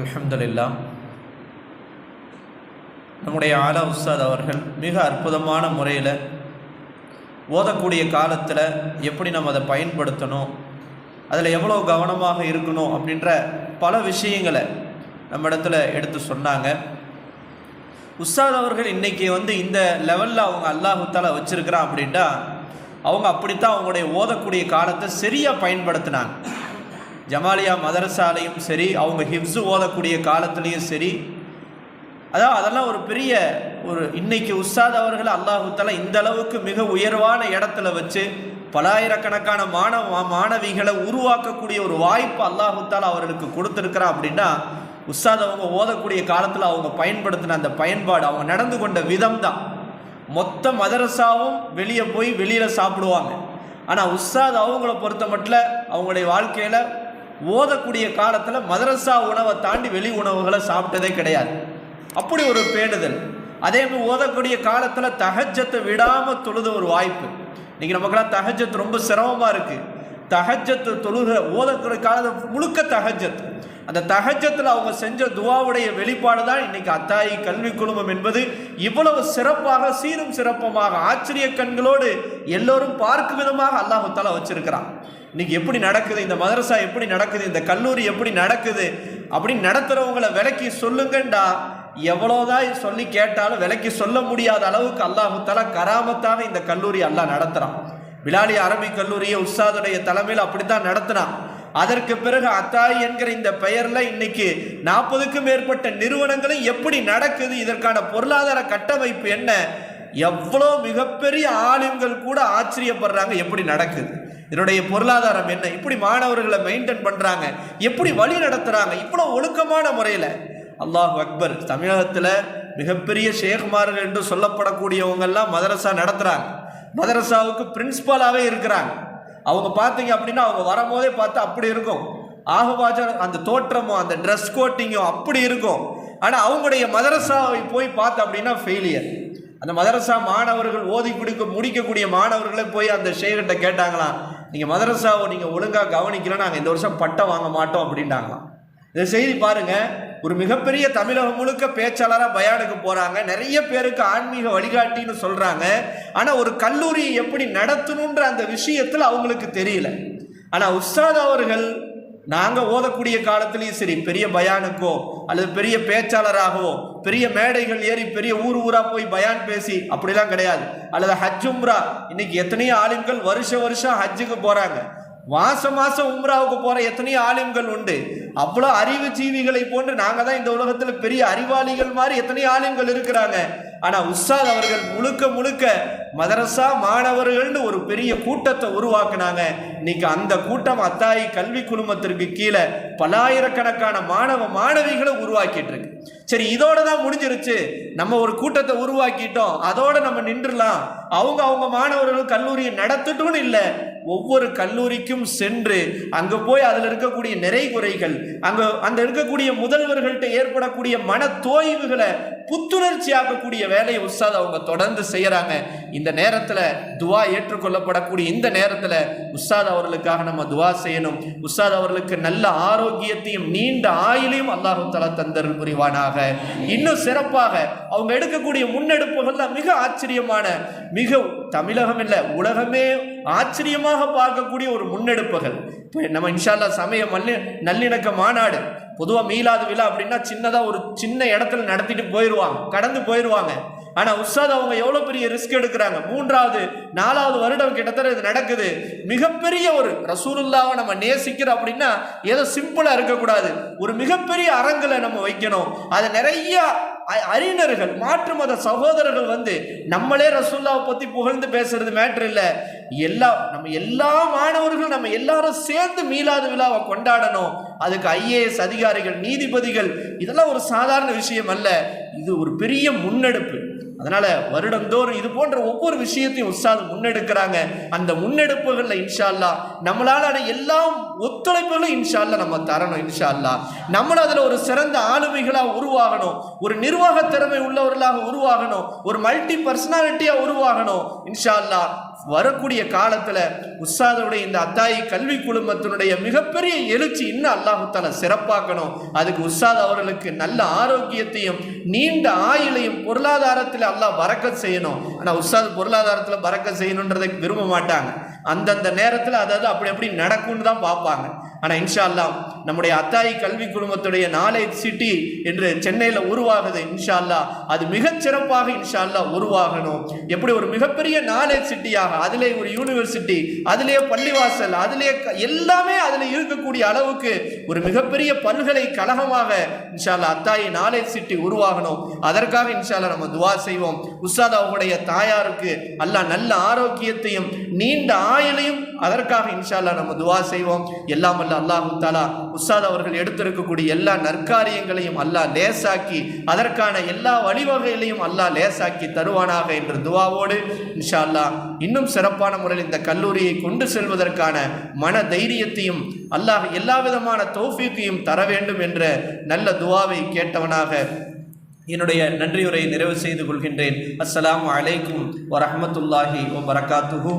அலமதுல்லா நம்முடைய ஆலா உஸ்தாத் அவர்கள் மிக அற்புதமான முறையில் ஓதக்கூடிய காலத்தில் எப்படி நம்ம அதை பயன்படுத்தணும் அதில் எவ்வளோ கவனமாக இருக்கணும் அப்படின்ற பல விஷயங்களை நம்ம இடத்துல எடுத்து சொன்னாங்க. உஸ்தாத் அவர்கள் இன்றைக்கி வந்து இந்த லெவலில் அவங்க அல்லாஹுத்தால வச்சுருக்கிறான் அப்படின்ட்டா அவங்க அப்படித்தான் அவங்களுடைய ஓதக்கூடிய காலத்தை சரியாக பயன்படுத்தினாங்க. ஜமாலியா மதரசாலையும் சரி அவங்க ஹிப்ஸு ஓதக்கூடிய காலத்துலேயும் சரி அதான் அதெல்லாம் ஒரு பெரிய ஒரு இன்னைக்கு உஸ்தாத் அவர்களை அல்லாஹுத்தால இந்த அளவுக்கு மிக உயர்வான இடத்துல வச்சு பலாயிரக்கணக்கான மாணவ மாணவிகளை உருவாக்கக்கூடிய ஒரு வாய்ப்பு அல்லாஹுத்தால அவர்களுக்கு கொடுத்துருக்குறான் அப்படின்னா உஸ்தாத் அவங்க ஓதக்கூடிய காலத்தில் அவங்க பயன்படுத்தின அந்த பயன்பாடு அவங்க நடந்து கொண்ட விதம் தான். மொத்த மதரசாவும் வெளியே போய் வெளியில் சாப்பிடுவாங்க. ஆனால் உஸ்தாத் அவங்கள பொறுத்த மட்டும் அவங்களுடைய வாழ்க்கையில் ஓதக்கூடிய காலத்தில் மதரசா உணவை தாண்டி வெளி உணவுகளை சாப்பிட்டதே கிடையாது. அப்படி ஒரு பேணுதல். அதே மாதிரி ஓதக்கூடிய காலத்தில் தகஜத்தை விடாமல் தொழுத ஒரு வாய்ப்பு. இன்றைக்கி நமக்கெல்லாம் தகஜத் ரொம்ப சிரமமாக இருக்குது தகஜத்து தொழுகிற ஓதக்கூடிய காலத்தை முழுக்க தகஜத் அந்த தகஜத்தில் அவங்க செஞ்ச துவாவுடைய வெளிப்பாடு தான் இன்னைக்கு அத்தாயி கல்வி குழுமம் என்பது. இவ்வளவு சிறப்பாக சீரும் சிறப்பமாக ஆச்சரிய கண்களோடு எல்லோரும் பார்க்கும் விதமாக அல்லாஹுத்தாலா வச்சிருக்கிறான். இன்னைக்கு எப்படி நடக்குது? இந்த மதரசா எப்படி நடக்குது? இந்த கல்லூரி எப்படி நடக்குது? அப்படின்னு நடத்துகிறவங்கள விலைக்கு சொல்லுங்கண்டா. எவ்வளோதான் சொல்லி கேட்டாலும் விலைக்கு சொல்ல முடியாத அளவுக்கு அல்லாஹுத்தாலா கராமத்தாக இந்த கல்லூரி அல்லாஹ் நடத்துகிறான் பிலாலி அரபி கல்லூரியை உஸ்தாதுடைய தலைமையில் அப்படி தான் நடத்தினான் அதற்கு பிறகு அத்தாய் என்கிற இந்த பெயரில் இன்னைக்கு நாற்பதுக்கும் மேற்பட்ட நிறுவனங்களும் எப்படி நடக்குது? இதற்கான பொருளாதார கட்டமைப்பு என்ன? எவ்வளோ மிகப்பெரிய ஆளுங்கள் கூட ஆச்சரியப்படுறாங்க எப்படி நடக்குது? இதனுடைய பொருளாதாரம் என்ன? இப்படி மாணவர்களை மெயின்டைன் பண்ணுறாங்க எப்படி வழி நடத்துகிறாங்க இவ்வளோ ஒழுக்கமான முறையில். அல்லாஹ் அக்பர் தமிழகத்தில் மிகப்பெரிய ஷேகுமார்கள் என்று சொல்லப்படக்கூடியவங்கெல்லாம் மதரசா நடத்துகிறாங்க மதரசாவுக்கு பிரின்ஸ்பாலாகவே இருக்கிறாங்க. அவங்க பார்த்தீங்க அப்படின்னா அவங்க வரும்போதே பார்த்து அப்படி இருக்கும். ஆகவாஜன் அந்த தோற்றமும் அந்த ட்ரெஸ் கோட்டிங்கும் அப்படி இருக்கும். ஆனால் அவங்களுடைய மதரசாவை போய் பார்த்து அப்படின்னா ஃபெயிலியர் அந்த மதரசா மாணவர்கள் ஓதி குடிக்க முடிக்கக்கூடிய மாணவர்களே போய் அந்த ஷேகிட்ட கேட்டாங்களாம் நீங்கள் மதரசாவை நீங்கள் ஒழுங்காக கவனிக்கலாம் நாங்கள் இந்த வருஷம் பட்டம் வாங்க மாட்டோம் அப்படின்ட்டாங்களாம் இந்த செய்தி பாருங்க ஒரு மிகப்பெரிய தமிழகம் முழுக்க பேச்சாளராக பயானுக்கு போகிறாங்க நிறைய பேருக்கு ஆன்மீக வழிகாட்டின்னு சொல்கிறாங்க ஆனால் ஒரு கல்லூரியை எப்படி நடத்தணுன்ற அந்த விஷயத்தில் அவங்களுக்கு தெரியல. ஆனால் உஸ்தாத் அவர்கள் நாங்கள் ஓதக்கூடிய காலத்திலையும் சரி பெரிய பயானுக்கோ அல்லது பெரிய பேச்சாளராகவோ பெரிய மேடைகள் ஏறி பெரிய ஊர் ஊராக போய் பயான் பேசி அப்படிலாம் கிடையாது. அல்லது ஹஜ் உம்ரா இன்னைக்கு எத்தனையோ ஆலிம்கள் வருஷ வருஷம் ஹஜ்ஜுக்கு போகிறாங்க மாசம் மாசம் உம்ராவுக்கு போகிற எத்தனையோ ஆலிம்கள் உண்டு. அவ்வளோ அறிவு ஜீவிகளை போன்று நாங்கள் தான் இந்த உலகத்தில் பெரிய அறிவாளிகள் மாதிரி எத்தனையோ ஆளுங்கள் இருக்கிறாங்க. ஆனால் உஸ்தாத் அவர்கள் முழுக்க முழுக்க மதரசா மாணவர்கள்னு ஒரு பெரிய கூட்டத்தை உருவாக்குனாங்க. இன்னைக்கு அந்த கூட்டம் அத்தாயி கல்வி குழுமத்திற்கு கீழே பலாயிரக்கணக்கான மாணவ மாணவிகளை உருவாக்கிட்டு இருக்கு. சரி இதோட தான் முடிஞ்சிருச்சு. நம்ம ஒரு கூட்டத்தை உருவாக்கிட்டோம். அதோட நம்ம நின்றுலாம் அவங்க அவங்க மாணவர்கள் கல்லூரியை நடத்தட்டும்னு இல்லை. ஒவ்வொரு கல்லூரிக்கும் சென்று அங்கே போய் அதில் இருக்கக்கூடிய நிறை குறைகள் அங்க அந்த இருக்கக்கூடிய முதல்வர்கள்ட்ட ஏற்படக்கூடிய மன தோய்வுகளை புத்துணர்ச்சி ஆக்கக்கூடிய வேலையை உஸ்தாத் அவங்க தொடர்ந்து செய்யறாங்க. இந்த நேரத்துல துவா ஏற்றுக்கொள்ளப்படக்கூடிய இந்த நேரத்துல உஸ்தாத் அவர்களுக்காக நம்ம துவா செய்யணும். உஸ்தாத் அவர்களுக்கு நல்ல ஆரோக்கியத்தையும் நீண்ட ஆயுளையும் அல்லாஹு தலா தந்தருள் புரிவானாக. இன்னும் சிறப்பாக அவங்க எடுக்கக்கூடிய முன்னெடுப்புகள்ல மிக ஆச்சரியமான மிக தமிழகம் இல்லை உலகமே ஆச்சரியமாக பார்க்கக்கூடிய ஒரு முன்னெடுப்புகள். இப்போ நம்ம இன்ஷால்லா சமய மல்லி நல்லிணக்க மாநாடு. பொதுவாக மீளாது விழா அப்படின்னா சின்னதாக ஒரு சின்ன இடத்துல நடத்திட்டு போயிடுவாங்க கடந்து போயிடுவாங்க ஆனால் உஸ்தாத் அவங்க எவ்வளோ பெரிய ரிஸ்க் எடுக்கிறாங்க? மூன்றாவது நாலாவது வருடம் கிட்டத்தட்ட இது நடக்குது. மிகப்பெரிய ஒரு ரசூலுல்லாவை நம்ம நேசிக்கிறோம் அப்படின்னா ஏதோ சிம்பிளாக இருக்கக்கூடாது. ஒரு மிகப்பெரிய அரங்கில் நம்ம வைக்கணும். அதை நிறைய அறிஞர்கள் மாற்று மத சகோதரர்கள் வந்து நம்மளே ரசூல்லாவை பற்றி புகழ்ந்து பேசுறது மேட்ரு இல்லை. எல்லா நம்ம எல்லா மாணவர்களும் நம்ம எல்லாரும் சேர்ந்து மீளாத விழாவை கொண்டாடணும். அதுக்கு ஐஏஎஸ் அதிகாரிகள் நீதிபதிகள் இதெல்லாம் ஒரு சாதாரண விஷயம் அல்ல. இது ஒரு பெரிய முன்னெடுப்பு. அதனால வருடந்தோறும் இது போன்ற ஒவ்வொரு விஷயத்தையும் உற்சாகம் முன்னெடுக்கிறாங்க. அந்த முன்னெடுப்புகளில் இன்ஷால்லா அல்லாஹ் நம்மளால எல்லா ஒத்துழைப்புகளும் இன்ஷால்லா நம்ம தரணும் இன்ஷா அல்லாஹ் நம்மளும் அதில் ஒரு சிறந்த ஆளுமைகளாக உருவாகணும். ஒரு நிர்வாக திறமை உள்ளவர்களாக உருவாகணும். ஒரு மல்டி பர்சனாலிட்டியாக உருவாகணும் இன்ஷா அல்லாஹ் வரக்கூடிய காலத்துல உஸ்தாதுடைய இந்த அத்தாயி கல்வி குழுமத்தினுடைய மிகப்பெரிய எழுச்சி இன்னும் அல்லாஹுத்தால சிறப்பாக்கணும். அதுக்கு உஸ்தாத் அவர்களுக்கு நல்ல ஆரோக்கியத்தையும் நீ நீண்ட ஆயுளையும் பொருளாதாரத்தில் அல்லாஹ் பறக்கத் செய்யணும். ஆனால் உஸ்தாத் பொருளாதாரத்தில் பறக்கத் செய்யணுன்றதை விரும்ப மாட்டாங்க. அந்தந்த நேரத்தில் அதாவது அப்படி அப்படி நடக்கும்னு தான் பார்ப்பாங்க. ஆனால் இன்ஷா அல்லாம் நம்முடைய அத்தாயி கல்வி குழுமத்துடைய நாலேஜ் சிட்டி என்று சென்னையில் உருவாகுது இன்ஷா அல்லா அது மிகச்சிறப்பாக இன்ஷா அல்லா உருவாகணும். எப்படி ஒரு மிகப்பெரிய நாலேஜ் சிட்டியாக அதிலே ஒரு யூனிவர்சிட்டி அதிலே பள்ளிவாசல் அதிலே க- எல்லாமே அதில் இருக்கக்கூடிய அளவுக்கு ஒரு மிகப்பெரிய பல்கலைக்கழகமாக இன்ஷா அல்லா அத்தாயி நாலேஜ் சிட்டி உருவாகணும். அதற்காக இன்ஷா அல்லா நம்ம துவா செய்வோம். உஸ்தாத் அவங்களுடைய தாயாருக்கு அல்லா நல்ல ஆரோக்கியத்தையும் நீண்ட ஆயுளையும் அதற்காக இன்ஷா அல்லா நம்ம துவா செய்வோம். எல்லாம் அல்ல அல்லாஹு தாலா உஸ்தாத் அவர்கள் எடுத்திருக்கக்கூடிய எல்லா நற்காரியங்களையும் அல்லாஹ் லேசாக்கி அதற்கான எல்லா வழிவகைகளையும் அல்லாஹ் லேசாக்கி தருவானாக என்ற துவாவோடு இன்ஷா அல்லா இன்னும் சிறப்பான முறையில் இந்த கல்லூரியை கொண்டு செல்வதற்கான மன தைரியத்தையும் அல்லாஹ் எல்லா விதமான தோஃபீக்கையும் தர வேண்டும் என்ற நல்ல துவாவை கேட்டவனாக என்னுடைய நன்றியுரை நிறைவு செய்து கொள்கின்றேன். அஸ்லாம் அலைக்கும் வரஹ்மத்துல்லாஹி வபரகாத்துஹு.